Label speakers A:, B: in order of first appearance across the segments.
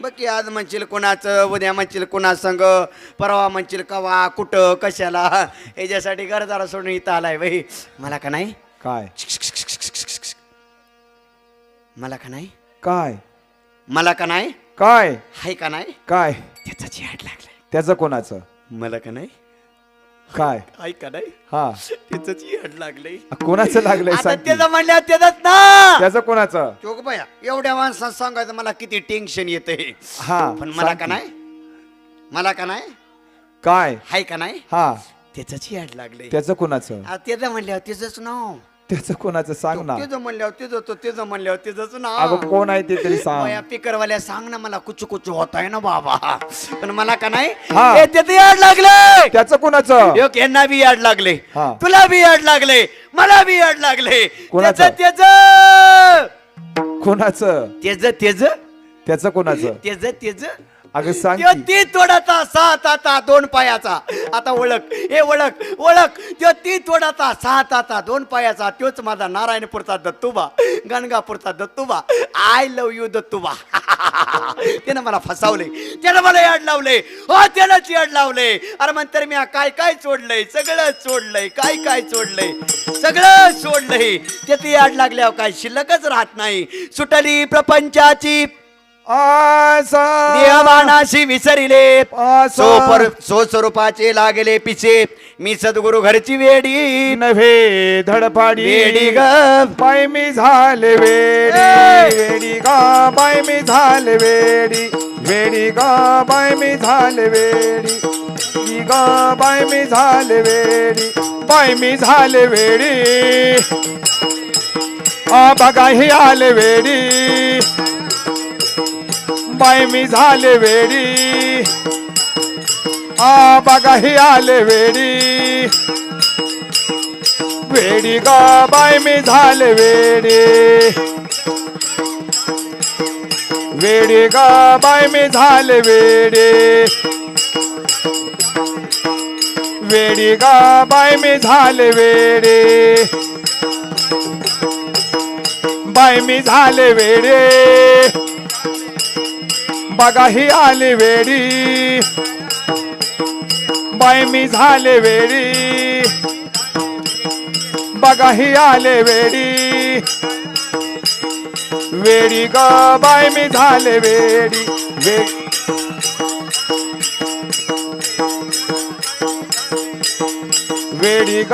A: बघ की आज म्हणशील कोणाचं उद्या म्हणशील कोणा संग परवा म्हणशील कवा कुठं कशाला ह्याच्यासाठी गरजारा सोडून इथं आलाय बाई. मला का नाही?
B: काय?
A: मला का नाही?
B: काय?
A: मला का नाही?
B: काय?
A: हाय का नाही?
B: काय?
A: त्याचा चिहाट लागलाय.
B: त्याचं कोणाचं?
A: मला का नाही?
B: काय?
A: हाय का नाही.
B: हा.
A: त्याचं चिहाट लागलंय
B: कोणाचं लागलंय
A: आता
B: सांग की.
A: त्याचं म्हणल्या त्याच ना.
B: त्याचं कोणाचं?
A: चोक बया एवढ्या माणसात सांगायचं मला किती टेन्शन येते
B: हा
A: पण मला
B: सांग
A: का
B: की.
A: नाही? मला का नाही?
B: काय?
A: हाय का नाही?
B: हा.
A: त्याच ॲड लागले
B: त्याचं कोणाचं?
A: त्याचं म्हणल्यावर त्याच नाव.
B: त्याचं कोणाचं सांग ना.
A: त्याचं म्हणल्यावर त्याचं तो त्याचं म्हणल्यावर त्याच नाव.
B: अगं कोण आहे ते तरी सांग.
A: पिकरवाल्या सांग ना मला कुचू कुचू होत आहे ना बाबा. पण मला का नाही?
B: हा.
A: त्याचं याड लागले.
B: त्याचं कोणाचं?
A: एक यांना बी याड लागले.
B: हा.
A: तुला बी याड लागले. मला बी याड लागले.
B: कोणाचं?
A: त्याच त्याच.
B: कोणाचं?
A: त्याच त्याच.
B: त्याचं कोणाचं?
A: त्याच त्याच.
B: अगं सांग
A: त्यो
B: की.
A: ती तोडाचा सात आता दोन पायाचा. आता ओळख. हे ओळख ओळख. त्यो ती तोडाचा सात आता दोन पायाचा. त्योच माझा नारायणपूरचा Dattuba गणगापूरचा Dattuba. I love you Dattuba. त्यानं मला फसावले. त्यानं मला याड लावले. हो त्यानंच याड लावले. अरे म्हणतर मी काय काय सोडलंय? सगळं सोडलंय. काय काय सोडलंय? सगळं सोडलंय. त्याचे याड लागल्यावर काय शिल्लकच राहत नाही. सुटली प्रपंचाची. देवानाशी विसरिले. सो पर सो स्वरूपाचे लागले पिछे मी सद्गुरु घरची वेडी.
B: नव्हे धडपाडी.
A: वेडी ग.
B: बाय मी झाले वेडी. गा बाय मी झाले वेडी. वेडी गा बाय मी झाले वेडी. वेडी गा बाय मी झाले वेडी. बाय मी झाले वेडी. आ बघा हे आले वेडी. बाय मी झाले वेडी. आ बघा हे आले वेडी. वेडी गा बाय मी झाले वेडी. वेडी गा बाय मी झाले वेडी. वेडी गा बाय मी झाले वेडी. बाय मी झाले वेडी. बघा ही आली वेडी. बाय मी झाले वेडी. बघा ही आले वेडी. वेळी ग बाय मी झाले वेडी. वे वेडी ग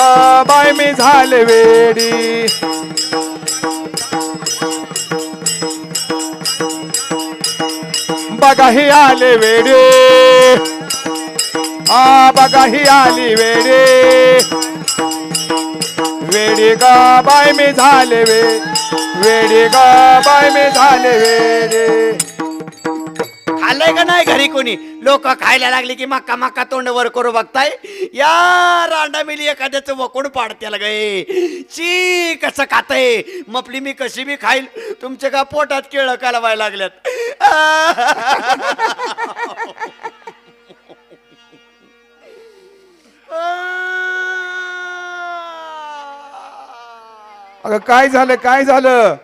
B: बाय मी झाले वेडी. बघाही आले वेडे. आ बघाही आली वेडे. वेडे गा बाय मी झाले वे. वेडे गा बाय मी झाले वेडे.
A: खाल्लंय का नाही घरी कोणी? लोक खायला लागली की मक्का मक्का तोंड वर करू बघताय. या रांडा मिली एखाद्याचं वकोड पाडत्याला गे ची कसं खातय? मपली मी कशी बी खाईल? तुमच्या का पोटात केळं कालवायला लागल्यात?
B: अगं काय झालं काय झालं?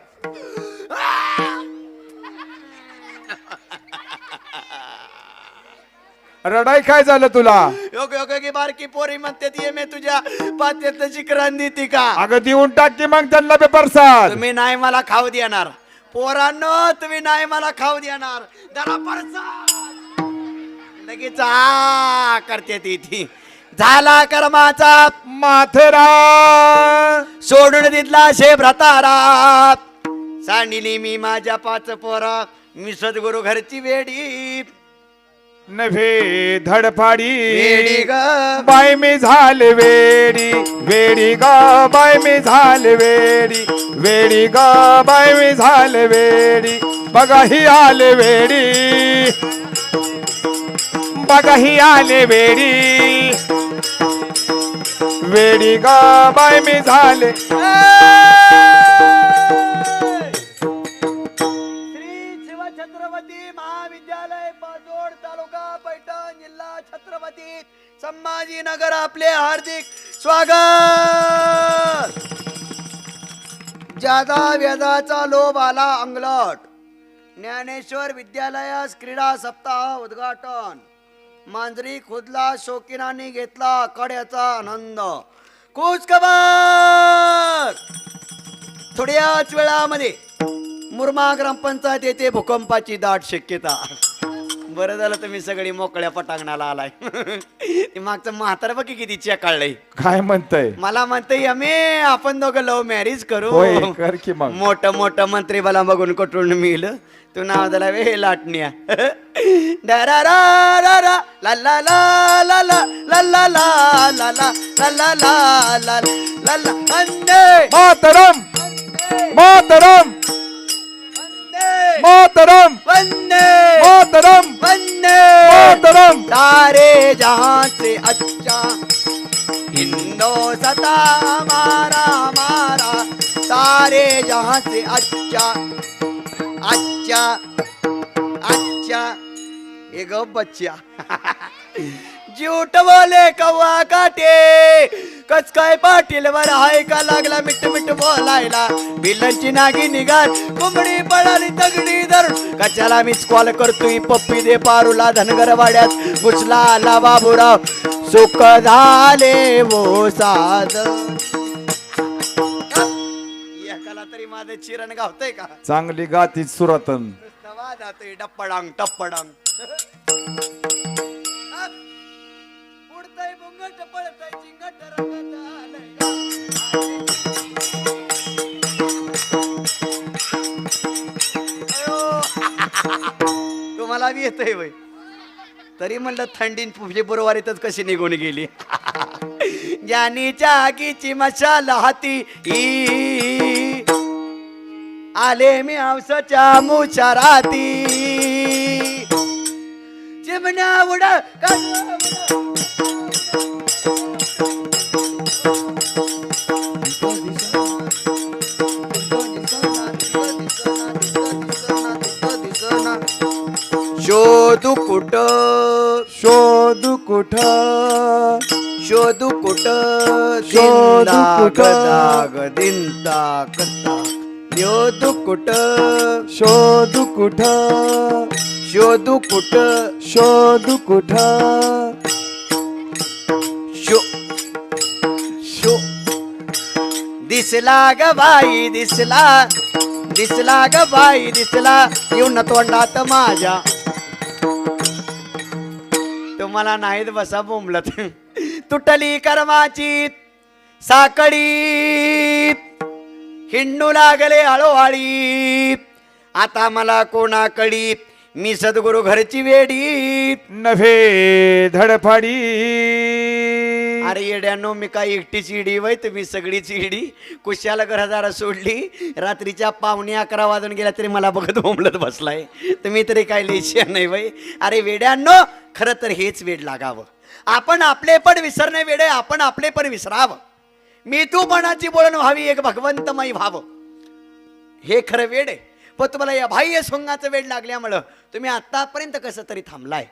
B: रडाई काय झालं तुला?
A: योग योग की बारकी पोरी म्हणते ती मी तुझ्या पात्यात शिकरान देते का?
B: अगं देऊन टाक मग त्यांना पेपरसाद.
A: तुम्ही नाही मला खाऊ देणार. पोरांनो तुम्ही नाही मला खाऊ देणार जरा परसा लगेच आ करते ती ती. झाला कर्माचा
B: माथेरा.
A: सोडून दिला शे भ्रतारा सांडिली मी माझ्या पाच पोरा. मी सद्गुरु घरची वेडी.
B: नव्हे
A: ग.
B: बाय मी झाले वेडी. वेडी ग बाय मी झाले वेडी. वेडी ग बाय मी झाले वेडी. बघा ही आले वेडी. बघा ही आले वेडी. वेडी ग बाय मी झाले.
A: तालुका जिल्हा छत्रपती संभाजीनगर आपले हार्दिक स्वागत! जादा व्याजाचा लोभ आला अंगलट. ज्ञानेश्वर विद्यालयास क्रीडा सप्ताह उद्घाटन. मांजरी खुदला शौकीनांनी घेतला कड्याचा आनंद. कुच थोड्याच वेळामध्ये मुरमा ग्रामपंचायत येथे भूकंपाची दाट शक्यता. बरं झालं तुम्ही सगळी मोकळ्या पटांगणाला आलाय ते मागचं म्हातार बघ किती चेकाळलंय
B: काय म्हणतय
A: मला म्हणते यमे आपण दोघं लव्ह मॅरेज करू
B: होय कर की मग
A: मोठं मोठं मंत्री मला बघून कुठून मिळल तू नाव दिला वे लाटण्या डरा रा रा रा ला ला ला ला ला ला ला ला ला ला ला ला ला ला ला ला
B: मातरम मातरम मातरम।
A: वंदे।
B: मातरम।
A: वंदे।
B: मातरम।
A: सारे जहाँ से अच्छा। हिंदो सता हमारा हमारा सारे जहाँ से अच्छा। अच्छा। अच्छा। गो बच्चा। झूठ बोले कव्वा काटे। कच काय पाटील वर हाय का लागला मिठ मिठ बोलायला? बिल्लांची नागी निघाल कोंबडी पळाली तगडी धर. कशाला मिस कॉल करतोय पप्पी दे पारूला धनगर वाड्यात आला बाबूराव सुख झाले वो साध. एकाला तरी माझं चिरण गावतंय का?
B: चांगली गाती सुरतन.
A: नुसतं डप्पडांग टप्पडांग. उडतंय बुंगट पळतंय. तुम्हाला बी येतंय बाई तरी म्हणलं थंडीन पुढे बुरवारीतच कशी निघून गेली. ज्ञानीच्या आगीची मशाल हाती. ई. आले मी हौसाच्या मुचाराती चिमण्या उड शोधू कुठ?
B: शोधू कुठ?
A: शोधू कुठ?
B: शोधू कुठं.
A: दाग दिंता कथा शोधू कुठ?
B: शोधू कुठ?
A: शोधू कुठ?
B: शोधू कुठ?
A: शो शो. दिसला ग बाई दिसला. दिसला ग बाई दिसला. येऊन तोंडात माझ्या मला नाहीत बसा बोंबलत. तुटली कर्माची साकडी. हिंडू लागले हळूहळी. आता मला कोणाकडी? मी सद्गुरु घरची वेडी.
B: नव्हे धडफाडी.
A: अरे येड्यानो मी काय एकटीच इडी वय तुम्ही सगळीच इडी. कुशाला घरादारा सोडली. रात्रीच्या पावणे अकरा वाजून गेल्या तरी मला बघत बोंबलत बसलाय. तुम्ही तरी काय लेशिया नाही वय अरे वेड्यानो खरं तर हेच वेड लागावं. आपण आपले पण विसरणे वेडे आपण आपले पण विसरावं. मी तू पणाची बोलण व्हावी एक भगवंतमय व्हावं. हे खरं वेड आहे. पण तुम्हाला या बाह्य सोंगाचं वेड लागल्यामुळं तुम्ही आत्तापर्यंत कसं तरी थांबलाय?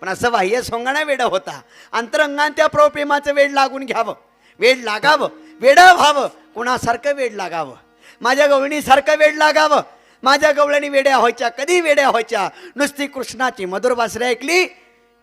A: पण असं बाह्य सोंगाना वेड होता. अंतरंगान त्या प्रेमाचं वेड लागून घ्यावं. वेड लागावं. वेड व्हावं. कुणासारखं वेड लागावं? माझ्या गवळणीसारखं वेड लागावं. माझ्या गवळणी वेड्या व्हायच्या कधी वेड्या व्हायच्या? नुसती कृष्णाची मधुर बासरी ऐकली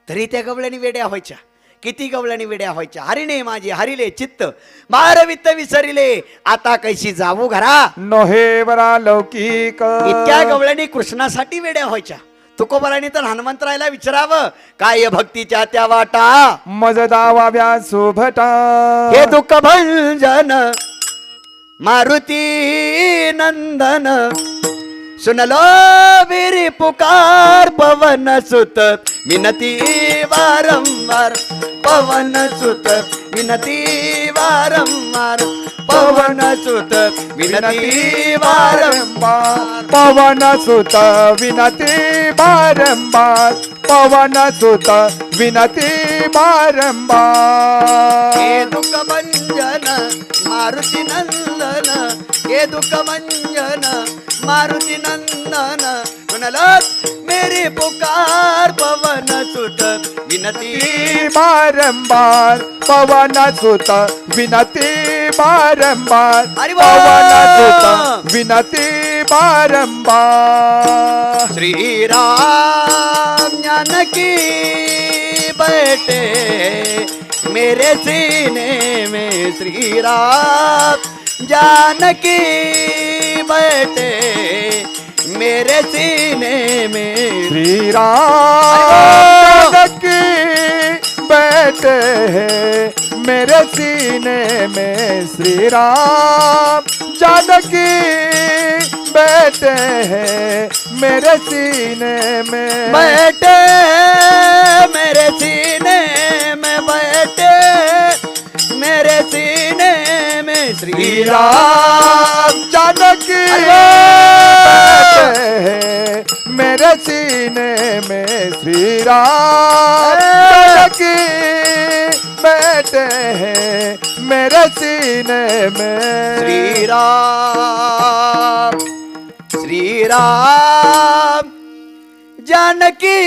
A: तरी त्या गवळणी वेड्या व्हायच्या. किती गवळणी वेड्या व्हायच्या? हरिणे माझे हरिले चित्त. बारवित्त विसरिले. आता कैशी जाऊ घरा?
B: नोहे बरा लौकिक.
A: इतक्या गवळणी कृष्णासाठी वेड्या व्हायच्या. तुकोबराने तर हनुमंतरायला विचारावं. काय भक्तीच्या त्या वाटा?
B: मज दावाव्या शोभटा
A: हे दुःख भंजन मारुती नंदन सुनलो बिरी पुकार पवन सुत विनती वारंवार. ಪವನ ಸುತ ವಿನತಿ ವಾರಂವಾರ ಪವನ ಸುತ ವಿನತಿ ವಾರಂವಾರ
B: ಪವನ ಸುತ ವಿನತಿ ವಾರಂವಾರ ಪವನ ಸುತ ವಿನತಿ ವಾರಂವಾರ
A: ಹೇ ದುಃಖ ಮಂಜನ ಮಾರುತಿ ನಂದನ ಹೇ ದುಃಖ ಮಂಜನ ಮಾರುತಿ ನಂದನ कुणालाच मेरी पुकार पवन सुत विनती
B: बारंबार। पवन सुत विनती बारंबार।
A: बोल!
B: पवनात विनती बारंबार।
A: श्री राम जानकी बैठे मेरे सीने में श्री राम जानकी बैठे। मेरे सीने में।
B: श्री राम जानकी बैठे हैं मेरे सीने में। श्री राम जानकी बैठे हैं मेरे सीने में।
A: बैठे मेरे सीने में बैठे मेरे सीने में श्री राम
B: जानकी हैं मेरे सीने में श्री राम जानकी बैठे हैं। मेरे सीने में
A: श्री राम श्री राम जानकी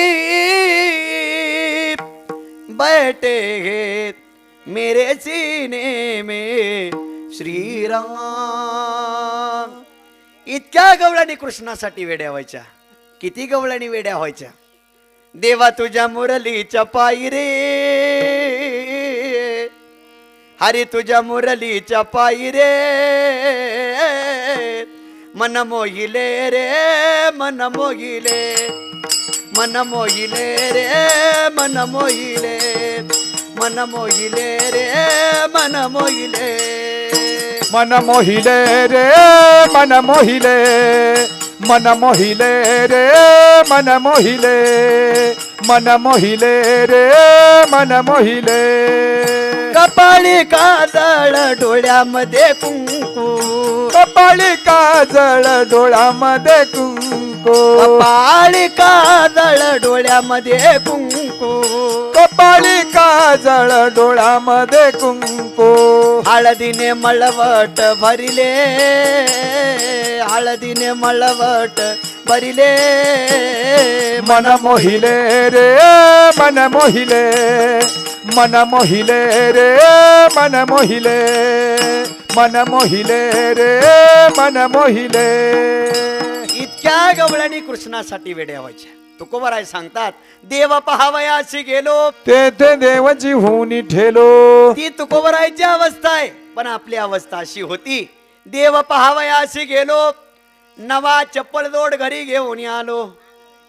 A: बैठे हैं। मेरे सीने में श्रीराम. इतक्या गवळ्यांनी कृष्णासाठी वेड्या व्हायच्या. किती गवळ्यांनी वेड्या व्हायच्या. देवा तुझ्या मुरलीच्या पायी रे. हरी तुझ्या मुरलीच्या पायी रे. मन मोहिले रे मन मोहिले. मन मोहिले रे मन मोहिले. मन मोहिले रे मन मोहिले.
B: मन मोहिले रे मन मोहिले. मन मोहिले रे मन मोहिले. मन मोहिले रे मन मोहिले.
A: कपाळी कादळ डोळ्यामध्ये कुंकू.
B: कपाळी काजळ डोळ्यामध्ये कुंकू.
A: कपाळी कादळ डोळ्यामध्ये कुंकू.
B: कपाळी काजळ डोळ्यामध्ये कुंकू.
A: हळदीने मळवट भरिले. हळदीने मळवट भरिले.
B: मन मोहिले रे मन मोहिले. मन मोहिले रे मन मोहिले. मन मोहिले रे मन मोहिले.
A: इतक्या गवळणी कृष्णासाठी वेड्या व्हायच्या तुकोबराय सांगतात देव पहावयाशी गेलो.
B: तेथे देवाची होऊनी ठेलो.
A: ती तुकोबरायची अवस्था आहे पण आपली अवस्था अशी होती. देव पहावयाशी गेलो नवा चप्पल जोड घरी घेऊन आलो.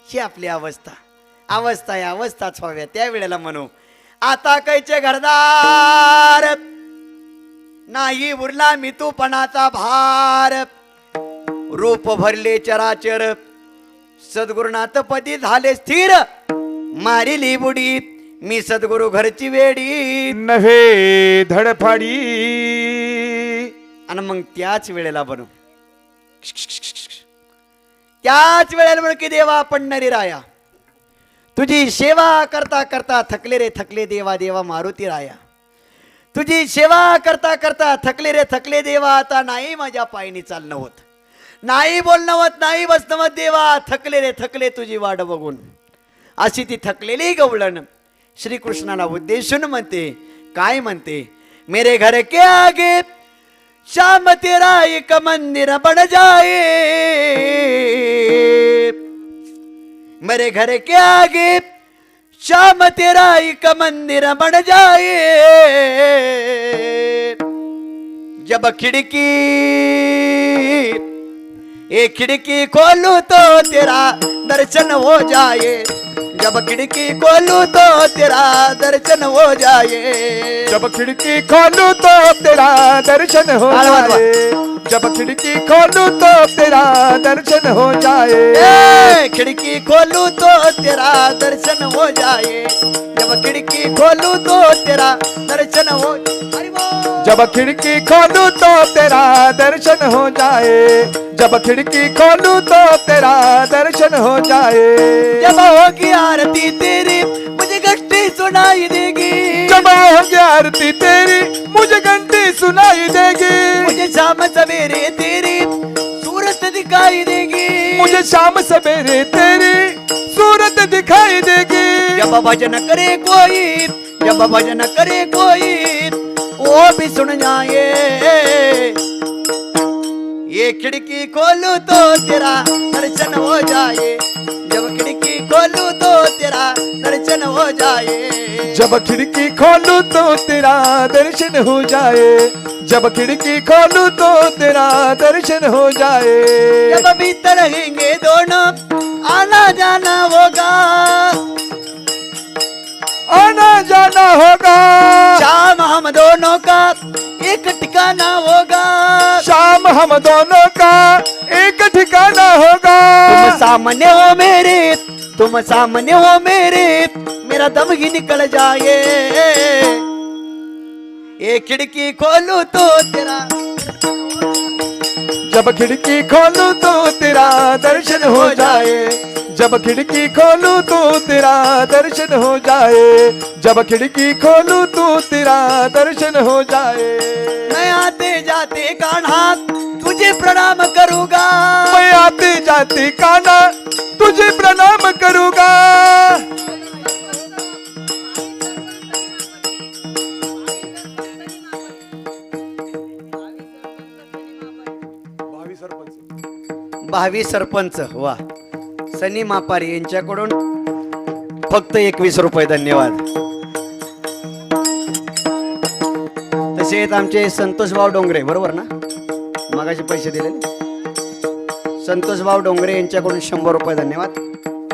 A: ही आपली अवस्था. अवस्था आहे अवस्थाच व्हाव्या त्या वेळेला म्हणू आता कैचे घरदार नाही उरला मितूपणाचा भार. रूप भरले चराचर. सद्गुरुनाथ पदी झाले स्थिर. मारिली बुडी. मी सद्गुरु घरची वेडी.
B: नव्हे धडफाडी.
A: आणि मग त्याच वेळेला बनू त्याच वेळेला म्हणू की देवा पंढरी राया. तुझी सेवा करता करता थकले रे थकले देवा देवा मारुती राया. तुझी सेवा करता करता थकले रे थकले देवा आता नाही माझ्या पायनी चालणं होत. नाही बोलणं नाही बसणवत देवा थकले रे थकले तुझी वाट बघून. अशी ती थकलेली गवळण श्रीकृष्णाला उद्देशून म्हणते. काय म्हणते? मेरे घर के आगे श्याम तेरा एक मंदिर बन जाए. मेरे घर के आगे श्याम तेरा एक मंदिर बन जाए. जब खिड़की एक खिड़की खोलू तो तेरा दर्शन हो जाए। जब खिड़की खोलू तो तेरा दर्शन हो जाए।
B: जब खिड़की खोलू तो तेरा दर्शन हो। जाए। जब खिड़की खोलू तो तेरा दर्शन हो जाए।
A: खिड़की खोलू तो तेरा दर्शन हो जाए। जब खिड़की खोलू तो तेरा दर्शन हो।
B: जब खिड़की खोलू तो तेरा दर्शन हो जाए। जब खिड़की खोलू तो तेरा दर्शन हो जाए।
A: जब होगी आरती तेरी मुझे घंटी सुनाई देगी।
B: जब होगी आरती तेरी मुझे सुनाई देगी।
A: मुझे शाम सवेरे तेरी सूरत दिखाई देगी।
B: मुझे शाम सवेरे तेरी सूरत दिखाई देगी।
A: जब भजन करे कोई जब भजन करे कोई वो भी सुन जाए। ये खिड़की खोलू तो तेरा दर्शन हो जाए। जब खिड़की खोलू तो तेरा दर्शन हो जाए।
B: जब खिड़की खोलू तो तेरा दर्शन हो जाए। जब खिड़की खोलू तो तेरा दर्शन हो जाए।
A: जब भीतर रहेंगे दोनों आना जाना होगा।
B: आना जाना होगा।
A: शाम हम दोनों का एक ठिकाना होगा।
B: शाम हम दोनों का एक ठिकाना
A: तुम
B: होगा
A: सामने हो मेरे तुम सामने हो मेरे। मेरा दम ही निकल जाए। ये खिड़की खोलू तो तेरा।
B: जब खिड़की खोलू तो तेरा दर्शन हो जाए। जब खिड़की खोलू तो तेरा दर्शन हो जाए। जब खिड़की खोलू तो तेरा दर्शन हो जाए।
A: मैं आते जाते कान्हा, तुझे प्रणाम करूँगा।
B: मैं आते जाते काना तुझे प्रणाम करूँगा।
A: भावी सरपंच वा. सनी मापारी यांच्याकडून फक्त एकवीस रुपये धन्यवाद. तसेच आमचे संतोषभाव डोंगरे बरोबर ना? मागाचे पैसे दिलेले संतोषभाऊ डोंगरे यांच्याकडून शंभर रुपये धन्यवाद.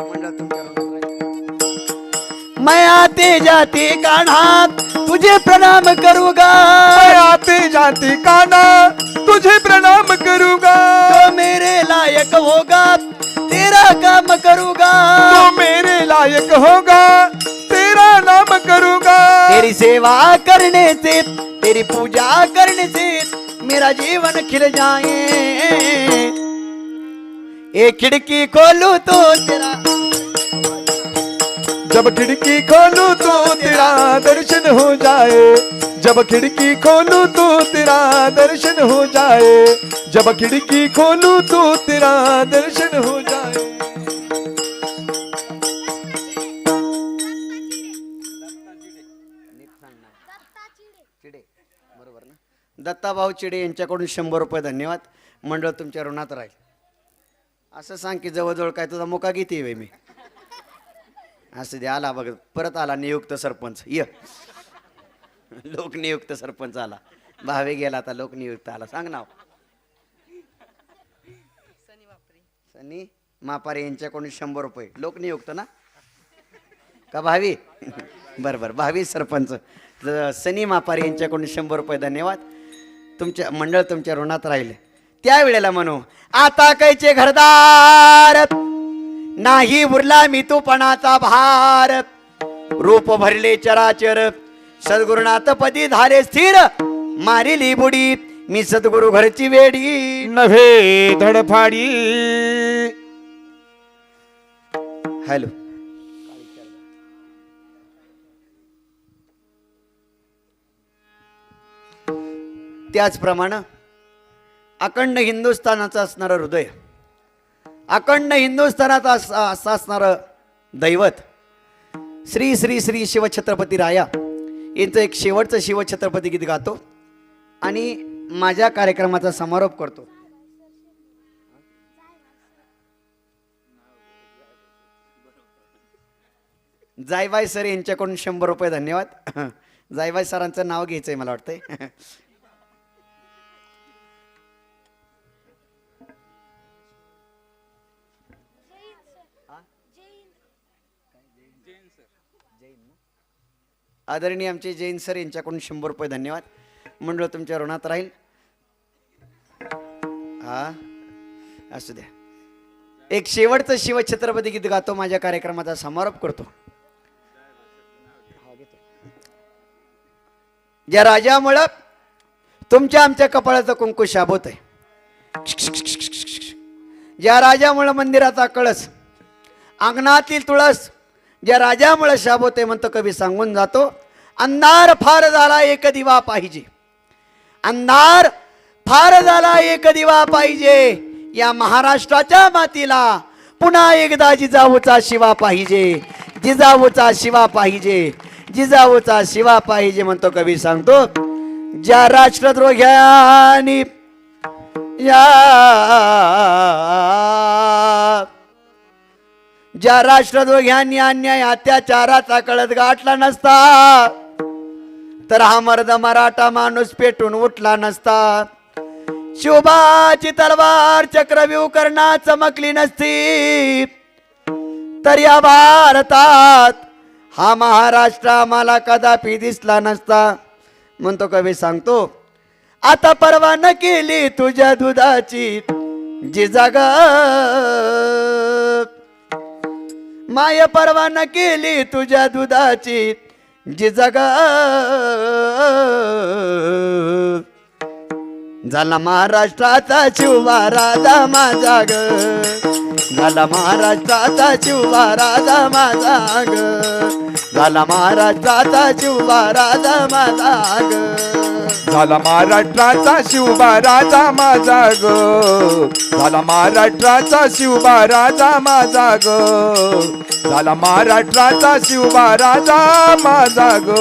A: मंडळ तुमच्याकडून राहील. मैं आते जाते कान्हा तुझे प्रणाम करूंगा
B: मैं आते जाते काना तुझे प्रणाम करूँगा।
A: जो मेरे लायक होगा तेरा काम करूँगा।
B: तो मेरे लायक होगा तेरा नाम करूँगा।
A: तेरी सेवा करने से तेरी पूजा करने से मेरा जीवन खिल जाए। एक खिड़की खोलू तो तेरा
B: जब खिड़की खोलू तो तेरा दर्शन हो जाए। जब खिड़की खोलू तो तेरा दर्शन हो जाए। जब खिड़की खोलू तो तेरा दर्शन हो जाए।
A: बरोबर ना? दत्ताभाऊ चिडे यांच्याकडून शंभर रुपये धन्यवाद. मंडळ तुमच्या ऋणात राहील. असं सांग की जवळजवळ काय तुझा मुका किती वे मी? असं दे आला बघ. परत आला नियुक्त सरपंच. य. लोकनियुक्त सरपंच आला भावे गेला आता लोकनियुक्त आला. सांग नाव. सनी मापारे यांच्याकडून शंभर रुपये. लोकनियुक्त ना? का भावी? बरं बरं. भावी सरपंच. सनी मापारी यांच्याकडून शंभर रुपये. धन्यवाद. तुमच्या मंडळ तुमच्या ऋणात राहिले. त्यावेळेला म्हणू आता कैचे घरदार? नाही उरला मी तूपणाचा भार रूप भरले चराचर. सद्गुरुनाथ पदी धारे स्थिर मारिली बुडी. मी सद्गुरु घरची वेडी.
B: नव्हे धडफाडी.
A: हॅलो. त्याचप्रमाणे अखंड हिंदुस्थानाचं असणारं हृदय अखंड हिंदुस्थानात अस असं असणारं दैवत श्री श्री श्री शिवछत्रपती राया यांचं एक शेवटचं शिवछत्रपती गीत गातो आणि माझ्या कार्यक्रमाचा समारोप करतो. जायबाई सर यांच्याकडून शंभर रुपये धन्यवाद. जायबाई सरांचं नाव घ्यायचंय मला वाटतंय. आदरणीय आमचे जैन सर यांच्याकडून शंभर रुपये धन्यवाद. मंडळ तुमच्या ऋणात राहील. हा असू द्या. एक शेवटचं शिवछत्रपती गीत गातो माझ्या कार्यक्रमाचा समारोप करतो. ज्या राजामुळं तुमच्या आमच्या कपाळाचं कुंकू शाबवत आहे. ज्या राजामुळं मंदिराचा कळस अंगणातील तुळस ज्या राजामुळे शाबो ते म्हणतो कवी सांगून जातो अंधार फार झाला एक दिवा पाहिजे. अंधार फार झाला एक दिवा पाहिजे. या महाराष्ट्राच्या मातीला पुन्हा एकदा जिजाऊचा शिवा पाहिजे. जिजाऊचा शिवा पाहिजे. जिजाऊचा शिवा पाहिजे म्हणतो कवी सांगतो. ज्या राष्ट्रद्रोह्यानी या ज्या राष्ट्रद्रोह्यांनी अन्याय अत्याचाराचा कळत गाठला नसता तर हा मर्द मराठा माणूस पेटून उठला नसता. शिवबाची तलवार चक्रव्यूह करना चमकली नसती. तर या भारतात हा महाराष्ट्र आम्हाला कदापि दिसला नसता. म्हणतो कवी सांगतो आता परवा न केली तुझ्या दुधाची जी जाग माय परवा न केली तुझ्या दुधाची. जी झाला महाराष्ट्राचा शिवबा राजा माझा ग. झाला महाराष्ट्राचा शिवबा राजा माझा ग झाला महाराष्ट्राचा शिवबा राजा माझा ग
B: झाला महाराष्ट्राचा शिवबा राजा माझा ग झाला महाराष्ट्राचा शिवबा राजा माझा ग झाला महाराष्ट्राचा शिवबा राजा माझा ग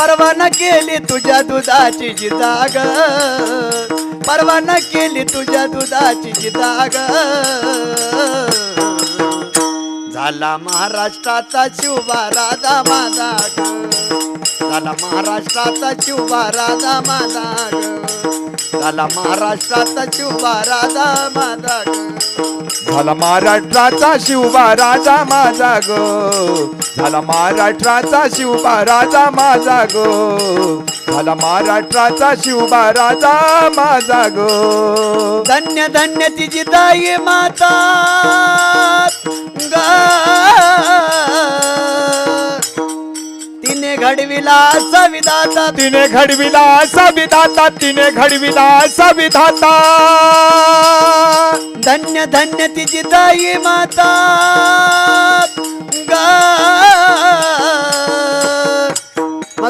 A: परवाना केली तुझ्या दुधाची जिजाग परवाना केली तुझ्या दुधाची जिजाग झाला महाराष्ट्राचा शिवबा राजा माझा झाला महाराष्ट्राचा शिवबा राजा माझा झाला महाराष्ट्राचा शिवबा राजा माझा
B: झाला महाराष्ट्राचा शिवबा राजा माझा ग. झाला महाराष्ट्राचा शिवबा राजा माझा ग. झाला महाराष्ट्राचा शिवबा राजा माझा ग.
A: धन्य धन्य तिची दाई माता. ग तिने घडविला संविधाता
B: तिने घडविला संविधाता तिने घडविला संविधाता
A: धन्य धन्य तिची दाई माता. ग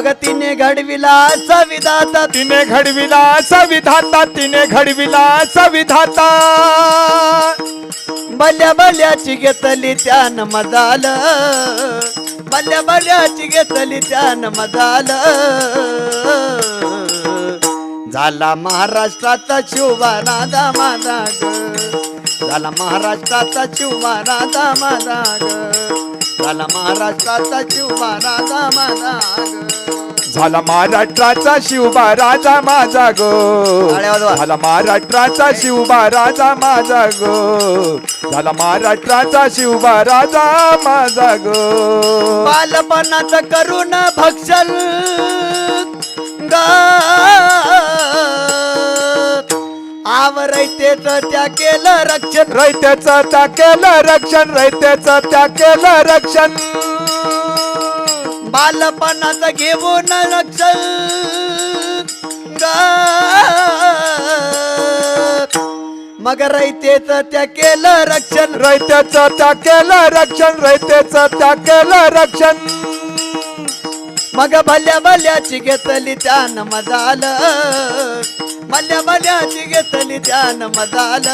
A: मग तिने घडविला संविधाता.
B: तिने घडविला संविधाता तिने घडविला संविधाता.
A: बल्या बल्याची घेतली त्यान मदाल बल्या बल्याची घेतली त्यान मदाल झाला महाराष्ट्राचा शिवबा राधा माझा झाला महाराष्ट्राचा शिवबा राधा माझा झाला महाराष्ट्राचा शिवबा राधा माझा
B: झाला महाराष्ट्राचा शिवबा राजा माझा ग. झाला महाराष्ट्राचा शिवबा राजा माझा ग. झाला महाराष्ट्राचा शिवबा राजा माझा ग.
A: बालपणाचं करून भक्षण ग आवरायतेच त्या केलं रक्षण.
B: रैत्याचं त्या केलं रक्षण रैत्याचं त्या केलं रक्षण.
A: बालपणाचं घेऊन रक्षण. मग रैतेच त्या केलं रक्षण.
B: रैत्याचं त्या केलं रक्षण रैत्याचं त्या केलं रक्षण.
A: मग भल्या भल्याची घेतली त्यान मजाल. मल्या मल्याची घेतली ध्यान मदाल.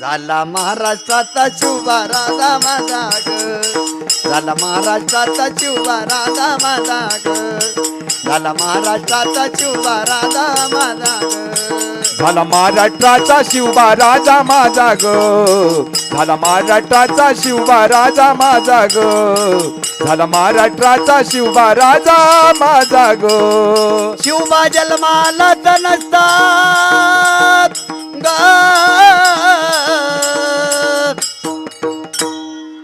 A: झाला महाराष्ट्राचा शिवबा राधा माझा ग झाला महाराष्ट्राचा शिवबा राधा माझा ग झाला महाराष्ट्राचा शिवबा राधा माझा ग
B: झाला महाराष्ट्राचा शिवबा राजा माझा ग. झाला महाराष्ट्राचा शिवबा राजा माझा ग. झाला महाराष्ट्राचा शिवबा राजा माझा ग.
A: शिवबा जन्माला ग.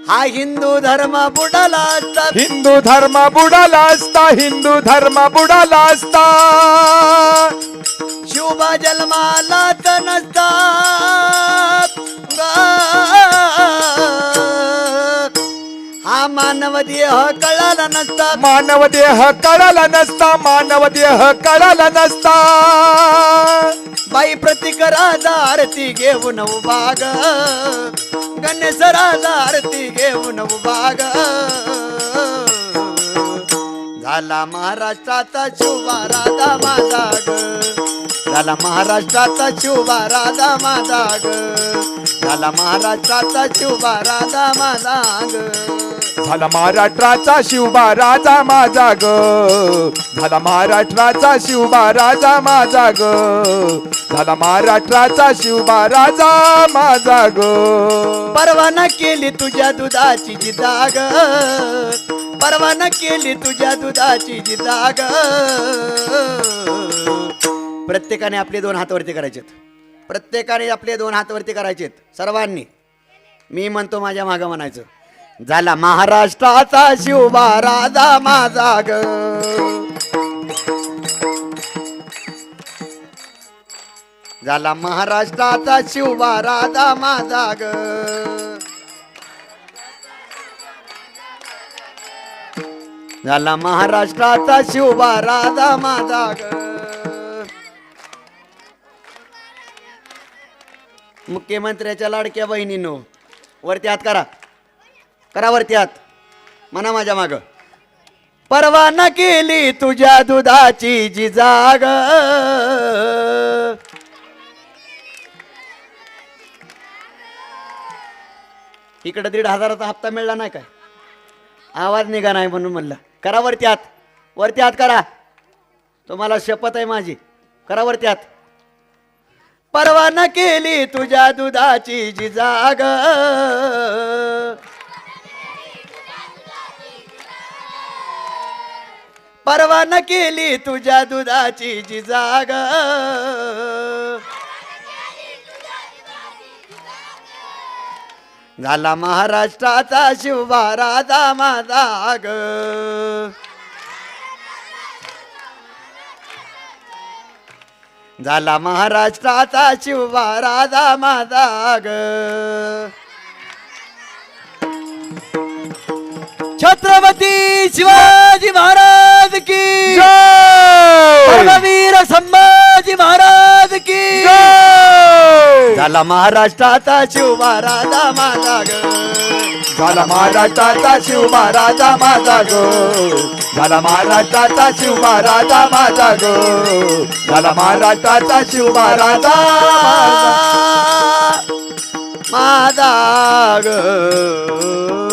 A: हा हिंदू धर्म बुडाला असता.
B: हिंदू धर्म बुडाला असता हिंदू धर्म बुडाला असता.
A: शिवबा जन्माला तर नसतात हा मानव देह कळाला नसता.
B: मानव देह कळाला नसता मानव देह कळाला नसता.
A: बाई प्रतिकराचा आरती घेऊन उभाग. गणेश राजा आरती घेऊन उभाग. झाला महाराष्ट्राचा शिवबा राजा माझा ग. झाला महाराष्ट्राचा शिवबा राजा माझा ग. झाला महाराष्ट्राचा शिवबा राजा माझा ग.
B: झाला महाराष्ट्राचा शिवबा राजा माझा ग. झाला महाराष्ट्राचा शिवबा राजा माझा ग. झाला महाराष्ट्राचा शिवबा राजा माझा ग.
A: परवाना केली तुझ्या दुधाची जी दाग परवाना केली तुझ्या दुधाची जी दाग प्रत्येकाने आपले दोन हातवरती करायचेत. प्रत्येकाने आपले दोन हातवरती करायचेत सर्वांनी. मी म्हणतो माझ्या मागं म्हणायचं झाला महाराष्ट्राचा शिवबा राजा माझा ग. झाला महाराष्ट्राचा शिवबा राजा माझा ग. झाला महाराष्ट्राचा शिवबा राजा माझा ग. मुख्यमंत्र्याच्या लाडक्या बहिणीनो वरती हात करा. करा वरती हात. म्हणा माझ्या माग. परवाना केली तुझ्या दुधाची जी जाग. इकडे दीड हजाराचा हप्ता मिळला नाही काय? आवाज निघा नाही म्हणून म्हणलं. करा वरती हात. वरती हात करा. तुम्हाला शपथ आहे माझी. करा वरती हात. परवाना केली तुझ्या दुधाची जी जाग. परवाना केली तुझ्या दुधाची जिजाग झाला महाराष्ट्राचा शिवबा माझा ग झाला महाराष्ट्राचा शिवबा राजा माझा ग छत्रपती शिवाजी महाराज की! परमवीर संभाजी महाराज की! झाला महाराष्ट्राचा शिवबा राजा माझा ग.
B: झाला महाराष्ट्राचा शिवबा राजा माझा गो. झाला महाराष्ट्राचा शिवबा राजा माझा गो. झाला महाराष्ट्राचा शिवबा राजा माझा.
A: माझा ग.